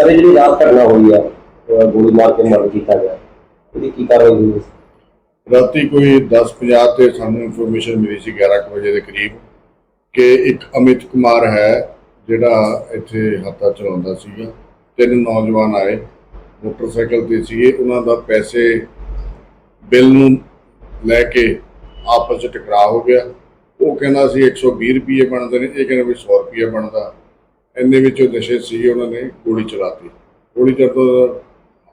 Sir, ਇਹ ਜਿਹੜੀ ਰਾਤ ਘਟਨਾ ਹੋਈ ਆ, ਅਹ, ਗੋਲੀ ਮਾਰ ਕੇ ਮਰਡਰ ਕੀਤਾ ਗਿਆ, ਇਹਦੀ ਕੀ ਕਾਰਵਾਈ ਹੋਈ ਹੈ? ਰਾਤੀ ਕੋਈ 10:50 ਤੇ ਸਾਨੂੰ ਇਨਫੋਰਮੇਸ਼ਨ ਮਿਲੀ ਸੀ 11 ਕੁ ਵਜੇ ਦੇ ਕਰੀਬ, ਕਿ ਇੱਕ ਅਮਿਤ ਕੁਮਾਰ ਹੈ, ਜਿਹੜਾ ਇੱਥੇ ਹੱਤਾ ਚਲਾਉਂਦਾ ਸੀਗਾ। ਤਿੰਨ ਨੌਜਵਾਨ ਆਏ, ਮੋਟਰਸਾਈਕਲ ਤੇ ਸੀਗੇ, ਉਹਨਾਂ ਦਾ ਪੈਸੇ, ਬਿੱਲ ਨੂੰ ਲੈ ਕੇ ਆਪਸ ਵਿੱਚ ਟਕਰਾਅ ਹੋ ਗਿਆ। ਉਹ ਕਹਿੰਦਾ ਸੀ 120 ਰੁਪਏ ਬਣਦੇ ਨੇ, ਇਹ ਕਹਿੰਦਾ ਵੀ 100 ਰੁਪਏ ਬਣਦਾ। ਇੰਨੇ ਵਿੱਚ ਉਹ ਨਸ਼ੇ ਸੀ ਉਹਨਾਂ ਨੇ ਗੋਲੀ ਚਲਾਤੀ। ਗੋਲੀ ਚੱਲਦਾ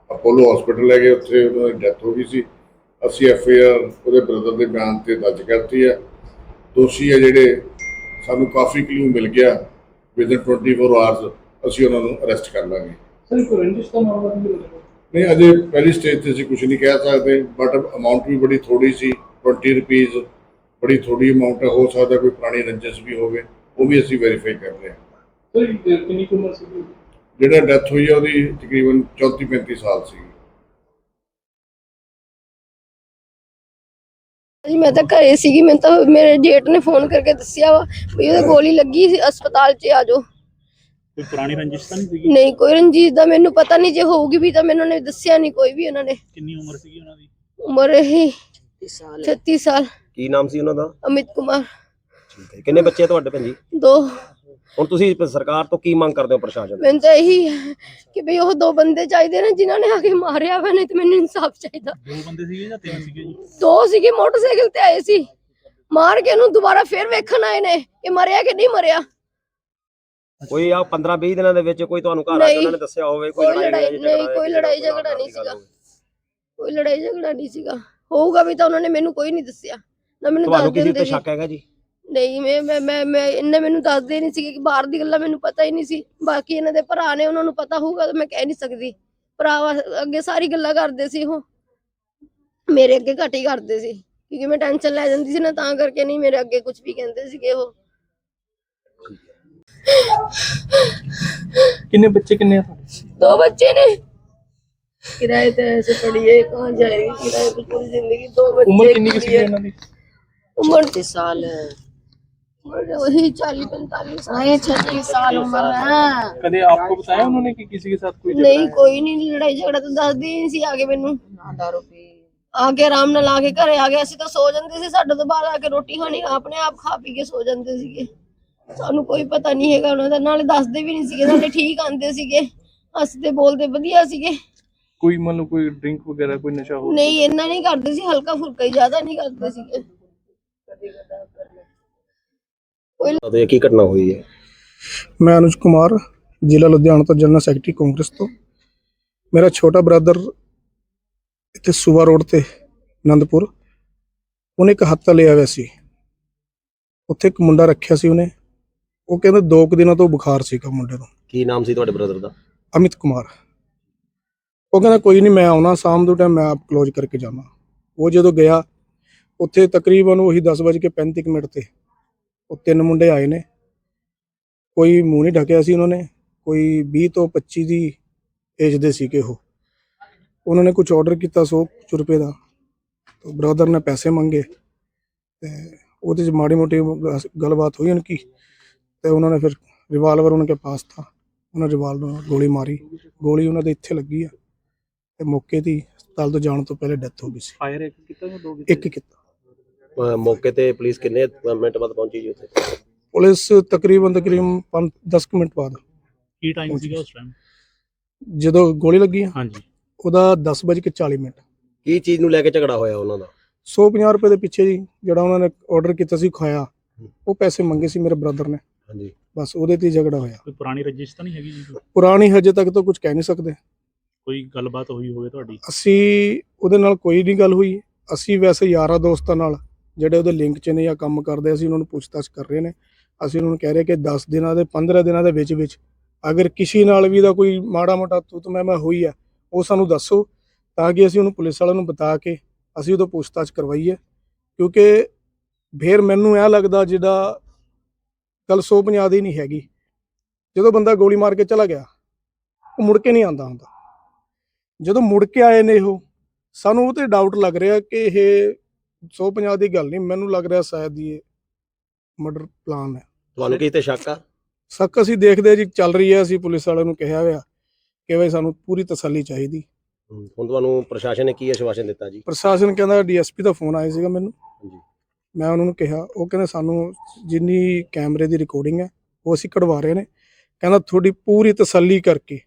ਅਪੋਲੋ ਹਸਪੀਟਲ ਲੈ ਗਏ ਉੱਥੇ ਉਹਨਾਂ ਦੀ ਡੈਥ ਹੋ ਗਈ ਸੀ। ਅਸੀਂ ਐਫ ਆਈ ਆਰ ਉਹਦੇ ਬ੍ਰਦਰ ਦੇ ਬਿਆਨ ਤੇ ਦਰਜ ਕਰਤੀ ਹੈ। ਦੋਸ਼ੀ ਹੈ ਜਿਹੜੇ ਸਾਨੂੰ ਕਾਫੀ ਕਲੂ ਮਿਲ ਗਿਆ ਵਿਦਨ 24 ਆਵਰਸ ਅਸੀਂ ਉਹਨਾਂ ਨੂੰ ਅਰੈਸਟ ਕਰ ਲਾਂਗੇ। ਸਰ ਕੋਈ ਰੰਜਿਸ਼ ਦਾ ਮਾਮਲਾ ਨਹੀਂ ਅਜੇ ਪਹਿਲੀ ਸਟੇਜ ਤੇ ਅਸੀਂ ਕੁਝ ਨਹੀਂ ਕਹਿ ਸਕਦੇ ਬਟ ਅਮਾਉਂਟ ਵੀ ਬੜੀ ਥੋੜੀ ਸੀ 20 ਰੁਪੀਸ ਬੜੀ ਥੋੜੀ ਅਮਾਉਂਟ ਹੈ ਹੋ ਸਕਦਾ ਕੋਈ ਪੁਰਾਣੀ ਰੰਜਿਸ਼ ਵੀ ਹੋਵੇ ਉਹ ਵੀ ਅਸੀਂ ਵੈਰੀਫਾਈ ਕਰ ਰਹੇ ਹਾਂ। ਸਰ ਇਹ ਕਿੰਨੀ ਕੁ ਉਮਰ ਸੀ ਜਿਹੜਾ ਡੈਥ ਹੋਈ ਹੈ ਉਹਦੀ ਤਕਰੀਬਨ 34 35 ਸਾਲ ਸੀ ਜੀ ਮੈਂ ਤਾਂ ਘਰੇ ਸੀਗੀ ਮੈਨੂੰ ਤਾਂ ਮੇਰੇ ਜੇਠ ਨੇ ਫੋਨ ਕਰਕੇ ਦੱਸਿਆ ਵਾ ਵੀ ਉਹਦੇ ਗੋਲੀ ਲੱਗੀ ਸੀ ਹਸਪਤਾਲ 'ਚ ਆ ਜਾਓ। ਕੋਈ ਪੁਰਾਣੀ ਰੰਜਿਸ਼ ਤਾਂ ਨਹੀਂ ਸੀਗੀ? ਨਹੀਂ ਕੋਈ ਰਣਜੀਤ ਦਾ ਮੈਨੂੰ ਪਤਾ ਨਹੀਂ ਜੇ ਹੋਊਗੀ ਵੀ ਤਾਂ ਮੈਨੂੰ ਨੇ ਦੱਸਿਆ ਨਹੀਂ ਕੋਈ ਵੀ ਉਹਨਾਂ ਨੇ। ਕਿੰਨੀ ਉਮਰ ਸੀਗੀ ਉਹਨਾਂ ਦੀ? ਉਮਰ ਇਹੀ 36 ਸਾਲ। ਕੀ ਨਾਮ ਸੀ ਉਹਨਾਂ ਦਾ? ਅਮਿਤ ਕੁਮਾਰ। ਠੀਕ ਹੈ ਕਿੰਨੇ ਬੱਚੇ ਆ ਤੁਹਾਡੇ ਭੈਣ ਜੀ? ਦੋ। ਹੁਣ ਤੁਸੀਂ ਸਰਕਾਰ ਤੋਂ ਕੀ ਮੰਗ ਕਰਦੇ ਹੋ ਪ੍ਰਸ਼ਾਸਨ ਤੋਂ? ਮੈਨੂੰ ਤਾਂ ਇਹੀ ਹੈ ਕਿ ਵੀ ਉਹ ਦੋ ਬੰਦੇ ਚਾਹੀਦੇ ਨੇ ਜਿਨ੍ਹਾਂ ਨੇ ਆ ਕੇ ਮਾਰਿਆ ਵਾ ਨਹੀਂ ਤੇ ਮੈਨੂੰ ਇਨਸਾਫ ਚਾਹੀਦਾ। ਦੋ ਬੰਦੇ ਸੀਗੇ ਜਾਂ ਤਿੰਨ ਸੀਗੇ ਜੀ? ਦੋ ਸੀਗੇ ਮੋਟਰਸਾਈਕਲ ਤੇ ਆਏ ਸੀ। ਮਾਰ ਕੇ ਉਹਨੂੰ ਦੁਬਾਰਾ ਫੇਰ ਵੇਖਣ ਆਏ ਨੇ ਕਿ ਮਰਿਆ ਕਿ ਨਹੀਂ ਮਰਿਆ? ਕੋਈ ਆ 15 20 ਦਿਨਾਂ ਦੇ ਵਿੱਚ ਕੋਈ ਤੁਹਾਨੂੰ ਘਰ ਆ ਕੇ ਨਹੀਂ। ਉਹਨਾਂ ਨੇ ਦੱਸਿਆ ਹੋਵੇ ਕੋਈ ਕੋਈ ਲੜਾਈ ਝਗੜਾ ਨਹੀਂ, ਕੋਈ ਲੜਾਈ ਝਗੜਾ ਨਹੀਂ ਸੀਗਾ। ਕੋਈ ਲੜਾਈ ਝਗੜਾ ਨਹੀਂ ਸੀਗਾ। ਹੋਊਗਾ ਵੀ ਤਾਂ ਉਹਨਾਂ ਨੇ ਮੈਨੂੰ ਕੋਈ ਨਹੀਂ ਦੱਸਿਆ। ਨਾ ਮੈਨੂੰ ਤੁਹਾਨੂੰ ਦੱਸ ਕਿਸੇ ਦਿੰਦੇ ਤੇ ਸ਼ੱਕ ਹੈਗਾ ਜੀ? ਨਹੀਂ ਮੈਂ ਮੈਂ ਮੈਂ ਮੈਂ ਇਹਨੇ ਮੈਨੂੰ ਦੱਸਦੇ ਨਹੀਂ ਸੀਗੇ ਕਿ ਬਾਹਰ ਦੀ ਗੱਲਾਂ ਮੈਨੂੰ ਪਤਾ ਹੀ ਨਹੀਂ ਸੀ ਬਾਕੀ ਇਹਨਾਂ ਦੇ ਭਰਾ ਨੇ ਉਹਨਾਂ ਨੂੰ ਪਤਾ ਹੋਊਗਾ ਤਾਂ ਮੈਂ ਕਹਿ ਨਹੀਂ ਸਕਦੀ ਭਰਾ ਵਾ- ਅੱਗੇ ਸਾਰੀ ਗੱਲਾਂ ਕਰਦੇ ਸੀ ਉਹ ਮੇਰੇ ਅੱਗੇ ਘੱਟ ਹੀ ਕਰਦੇ ਸੀ ਕਿਉਂਕਿ ਮੈਂ ਟੈਨਸ਼ਨ ਲੈ ਜਾਂਦੀ ਸੀ ਨਾ ਤਾਂ ਕਰਕੇ ਨਹੀਂ ਮੇਰੇ ਅੱਗੇ ਕੁਝ ਵੀ ਕਹਿੰਦੇ ਸੀਗੇ ਉਹ ਕਿੰਨੇ ਬੱਚੇ ਕਿੰਨੇ ਆ ਤੁਹਾਡੇ दो बच्चे ने किराए तो ऐसे पड़ी है कहाँ जाएगी किराए पे पूरी जिंदगी दो बच्चे ਉਮਰ ਕਿੰਨੀ ਕੁ की ਸੀ है। ਇਹਨਾਂ ਦੀ उम्र साल है वही चालीस पैंतालीस छत्तीस साल उम्र है ਕਦੇ ਆਪਕੋ ਬਤਾਇਆ ਉਹਨਾਂ ਨੇ ਕਿ ਕਿਸੇ के साथ कोई नहीं कोई नहीं लड़ाई झगड़ा तो ਦੱਸਦੀ ਨਹੀਂ ਸੀ ਆਗੇ ਮੈਨੂੰ ਆ ਕੇ ਆਰਾਮ ਨਾਲ ਆ ਕੇ ਘਰੇ ਆ ਗਏ ਅਸੀਂ ਤਾਂ ਸੋ ਜਾਂਦੇ ਸੀ ਸਾਡੇ ਤੋਂ ਬਾਅਦ ਆ ਕੇ ਰੋਟੀ ਖਾਣੀ ਆਪਣੇ ਆਪ ਖਾ ਪੀ ਕੇ ਸੋ ਜਾਂਦੇ ਸੀਗੇ ਸਾਨੂੰ ਕੋਈ ਪਤਾ ਨਹੀਂ ਹੈਗਾ ਉਹਨਾਂ ਦਾ ਨਾਲੇ ਦੱਸਦੇ ਵੀ ਨਹੀਂ ਸੀਗੇ ਨਾਲੇ ਠੀਕ ਆਂਦੇ ਸੀਗੇ ਹੱਸਦੇ ਬੋਲਦੇ ਵਧੀਆ ਸੀਗੇ ਕੋਈ ਮੰਨ ਲਓ ਕੋਈ ਡਰਿੰਕ ਵਗੈਰਾ ਕੋਈ ਨਸ਼ਾ ਹੋ ਨਹੀਂ ਇੰਨਾ ਨਹੀਂ ਕਰਦੇ ਸੀ ਹਲਕਾ ਫੁਲਕਾ ਹੀ ਜ਼ਿਆਦਾ ਨਹੀਂ ਕਰਦੇ ਸੀਗੇ ਇਹ ਕੀ ਘਟਨਾ ਹੋਈ ਹੈ? ਮੈਂ ਅਨੁਜ ਕੁਮਾਰ ਜ਼ਿਲ੍ਹਾ ਲੁਧਿਆਣਾ ਤੋਂ ਜਨਰਲ ਸੈਕਟਰੀ ਕਾਂਗਰਸ ਤੋਂ। ਮੇਰਾ ਛੋਟਾ ਬ੍ਰਦਰ ਇੱਥੇ ਸੁਵਾ ਰੋਡ ਤੇ ਆਨੰਦਪੁਰ ਉਹਨੇ ਇੱਕ ਹੱਥਾ ਲਿਆ ਹੋਇਆ ਸੀ। ਉੱਥੇ ਇੱਕ ਮੁੰਡਾ ਰੱਖਿਆ ਸੀ ਉਹਨੇ। ਉਹ ਕਹਿੰਦਾ ਦੋ ਕੁ ਦਿਨਾਂ ਤੋਂ ਬੁਖਾਰ ਸੀਗਾ ਮੁੰਡੇ ਨੂੰ। ਕੀ ਨਾਮ ਸੀ ਤੁਹਾਡੇ ਬ੍ਰਦਰ ਦਾ? ਅਮਿਤ ਕੁਮਾਰ। ਉਹ ਕਹਿੰਦਾ ਕੋਈ ਨਹੀਂ ਮੈਂ ਆਉਣਾ ਸ਼ਾਮ ਦੇ ਟਾਈਮ ਮੈਂ ਆਪ ਕਲੋਜ਼ ਕਰਕੇ ਜਾਣਾ ਉਹ ਜਦੋਂ ਗਿਆ ਉੱਥੇ ਤਕਰੀਬਨ ਉਹੀ 10:35 ਮਿੰਟ ਤੇ ਉਹ ਤਿੰਨ ਮੁੰਡੇ ਆਏ ਨੇ। ਕੋਈ ਮੂੰਹ ਨਹੀਂ ਢੱਕਿਆ ਸੀ ਉਹਨਾਂ ਨੇ। ਕੋਈ 20 ਤੋਂ 25 ਦੀ ਏਜ ਦੇ ਸੀਗੇ ਉਹ। ਉਹਨਾਂ ਨੇ ਕੁਝ ਆਰਡਰ ਕੀਤਾ 100 ਕੁ ਰੁਪਏ ਦਾ। ਤਾਂ ਬ੍ਰਦਰ ਨੇ ਪੈਸੇ ਮੰਗੇ ਤੇ ਉਹਦੇ ਚ ਮਾੜੀ ਮੋਟੀ ਗੱਲਬਾਤ ਹੋਈ ਉਨਕੀ ਤੇ ਉਹਨਾਂ ਨੇ ਫਿਰ ਰਿਵਾਲਵਰ ਉਹਨਾਂ ਕੇ ਪਾਸ ਥਾ ਉਹਨਾਂ ਰਿਵਾਲਵਰ ਨਾਲ ਗੋਲੀ ਮਾਰੀ। ਗੋਲੀ ਉਹਨਾਂ ਦੇ ਇੱਥੇ ਲੱਗੀ ਆ। ਤੇ ਮੌਕੇ ਦੀ ਹਸਪਤਾਲ ਤੋਂ ਜਾਣ ਤੋਂ ਪਹਿਲੇ ਡੈਥ ਹੋ ਗਈ ਸੀ। ਫਾਇਰ ਇੱਕ ਕੀਤਾ ਜਾਂ ਦੋ ਕੀਤੇ? ਇੱਕ ਕੀਤਾ। ਮੌਕੇ ਤੇ ਪੁਲਿਸ ਕਿੰਨੇ ਮਿੰਟ ਬਾਅਦ ਪਹੁੰਚੀ ਜੀ ਉੱਥੇ? ਪੁਲਿਸ ਤਕਰੀਬਨ ਤਕਰੀਬਨ 10 ਮਿੰਟ ਬਾਅਦ। ਕੀ ਟਾਈਮ ਸੀਗਾ ਉਸ ਟਾਈਮ ਜਦੋਂ ਗੋਲੀ ਲੱਗੀ ਆ ਹਾਂਜੀ। ਉਹਦਾ 10:40 ਮਿੰਟ। ਕੀ ਚੀਜ਼ ਨੂੰ ਲੈ ਕੇ ਝਗੜਾ ਹੋਇਆ ਉਹਨਾਂ ਦਾ? 150 ਰੁਪਏ ਦੇ ਪਿੱਛੇ ਜੀ ਜਿਹੜਾ ਉਹਨਾਂ ਨੇ ਆਰਡਰ ਕੀਤਾ ਸੀ ਖਾਇਆ ਉਹ ਪੈਸੇ ਮੰਗੇ ਸੀ ਮੇਰੇ ਬ੍ਰਦਰ ਨੇ। ਹਾਂਜੀ। ਬਸ ਉਹਦੇ ਤੇ ਹੀ ਝਗੜਾ ਹੋਇਆ। ਕੋਈ ਪੁਰਾਣੀ ਰੰਜਿਸ਼ ਤਾਂ ਨਹੀਂ ਹੈਗੀ ਜੀ ਪੁਰਾਣੀ ਹਜੇ ਤੱਕ ਤਾਂ ਕੁਝ ਕਹਿ ਨਹੀਂ ਸਕਦੇ। ਕੋਈ ਗੱਲਬਾਤ ਹੋਈ ਹੋਵੇ ਤੁਹਾਡੀ? ਅਸੀਂ ਉਹਦੇ ਨਾਲ ਕੋਈ ਨਹੀਂ ਗੱਲ ਹੋਈ। ਅਸੀਂ ਵੈਸੇ ਯਾਰਾਂ ਦੋਸਤਾਂ ਨਾਲ। ਜਿਹੜੇ ਉਹਦੇ ਲਿੰਕ 'ਚ ਨੇ ਜਾਂ ਕੰਮ ਕਰਦੇ, ਅਸੀਂ ਉਹਨਾਂ ਨੂੰ ਪੁੱਛਤਾਛ ਕਰ ਰਹੇ ਨੇ। ਅਸੀਂ ਉਹਨਾਂ ਨੂੰ ਕਹਿ ਰਹੇ ਕਿ 10 ਦਿਨਾਂ ਦੇ 15 ਦਿਨਾਂ ਦੇ ਵਿੱਚ ਵਿੱਚ ਅਗਰ ਕਿਸੇ ਨਾਲ ਵੀ ਦਾ ਕੋਈ ਮਾੜਾ ਮੋਟਾ ਤੂਤ ਮੈਂ ਮੈਂ ਹੋਈ ਹੈ ਉਹ ਸਾਨੂੰ ਦੱਸੋ, ਤਾਂ ਕਿ ਅਸੀਂ ਉਹਨੂੰ ਪੁਲਿਸ ਵਾਲਿਆਂ ਨੂੰ ਬਤਾ ਕੇ ਅਸੀਂ ਉਹਦਾ ਪੁੱਛਤਾਛ ਕਰਵਾਈਏ। ਕਿਉਂਕਿ ਫੇਰ ਮੈਨੂੰ ਇਹ ਲੱਗਦਾ ਜਿਹੜਾ ਗੱਲ 150 ਦੀ ਨਹੀਂ ਹੈਗੀ। ਜਦੋਂ ਬੰਦਾ ਗੋਲੀ ਮਾਰ ਕੇ ਚਲਾ ਗਿਆ, ਉਹ ਮੁੜ ਕੇ ਨਹੀਂ ਆਉਂਦਾ ਹੁੰਦਾ। ਜਦੋਂ ਮੁੜ ਕੇ ਆਏ ਨੇ ਉਹ, ਸਾਨੂੰ ਉਹ ਤੇ ਡਾਊਟ ਲੱਗ ਰਿਹਾ ਕਿ ਇਹ 150 ਦੀ ਗੱਲ ਨਹੀਂ ਮੈਨੂੰ ਲੱਗ ਰਿਹਾ ਸ਼ਾਇਦ ਇਹ ਮਰਡਰ ਪਲਾਨ ਹੈ। ਤੁਹਾਨੂੰ ਕਿਸੇ ਤੇ ਸ਼ੱਕ ਆ? ਸੱਕ ਅਸੀਂ ਦੇਖਦੇ ਜੀ ਚੱਲ ਰਹੀ ਹੈ ਅਸੀਂ ਪੁਲਿਸ ਵਾਲਿਆਂ ਨੂੰ ਕਿਹਾ ਹੋਇਆ ਕਿ ਵੀ ਸਾਨੂੰ ਪੂਰੀ ਤਸੱਲੀ ਚਾਹੀਦੀ। ਹੁਣ ਤੁਹਾਨੂੰ ਪ੍ਰਸ਼ਾਸਨ ਨੇ ਕੀ ਆਸ਼ਵਾਸਨ ਦਿੱਤਾ ਜੀ? ਪ੍ਰਸ਼ਾਸਨ ਕਹਿੰਦਾ ਡੀਐਸਪੀ ਦਾ ਫੋਨ ਆਇਆ ਸੀਗਾ ਮੈਨੂੰ। ਹਾਂਜੀ। ਮੈਂ ਉਹਨਾਂ ਨੂੰ ਕਿਹਾ ਉਹ ਕਹਿੰਦੇ ਸਾਨੂੰ ਜਿੰਨੀ ਕੈਮਰੇ ਦੀ ਰਿਕਾਰਡਿੰਗ ਹੈ ਉਹ ਅਸੀਂ ਕਢਵਾ ਰਹੇ ਨੇ। ਕਹਿੰਦਾ ਤੁਹਾਡੀ ਪੂਰੀ ਤਸੱਲੀ ਕਰਕੇ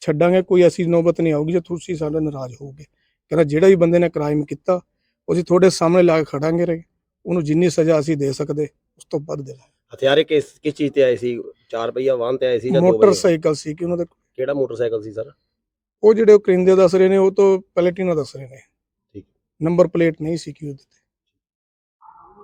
ਛੱਡਾਂਗੇ ਕੋਈ ਐਸੀ ਨੌਬਤ ਨਹੀਂ ਆਊਗੀ ਜੇ ਤੁਸੀਂ ਸਾਡੇ ਨਾਰਾਜ਼ ਹੋਵੋਗੇ। ਕਹਿੰਦਾ ਜਿਹੜਾ ਵੀ ਬੰਦੇ ਨੇ ਕ੍ਰਾਈਮ ਕੀਤਾ ਉਹ ਅਸੀਂ ਤੁਹਾਡੇ ਸਾਹਮਣੇ ਲਾ ਕੇ ਖੜਾਂਗੇ ਰਹੇ। ਉਹਨੂੰ ਜਿੰਨੀ ਸਜ਼ਾ ਅਸੀਂ ਦੇ ਸਕਦੇ ਉਸ ਤੋਂ ਵੱਧ ਦੇ ਹਥਿਆਰੇ ਕਿਸ ਕਿਸ ਚੀਜ਼ ਤੇ ਆਏ ਸੀ? 4 ਪਹੀਆ ਵਾਹਨ ਤੇ ਆਏ ਸੀ ਜਾਂ ਦੋ ਮੋਟਰਸਾਈਕਲ ਸੀ ਕਿ ਉਹਨਾਂ ਦਾ ਕਿਹੜਾ ਮੋਟਰਸਾਈਕਲ ਸੀ ਸਰ? ਉਹ ਜਿਹੜੇ ਉਹ ਕਰਿੰਦੇ ਦੱਸ ਰਹੇ ਨੇ ਉਹ ਤੋਂ ਪਲੇਟਿਨਾ ਦੱਸ ਰਹੇ ਨੇ। ਠੀਕ। ਨੰਬਰ ਪਲੇਟ ਨਹੀਂ ਸੀ ਕਿ ਉਹਦੇ ਤੇ।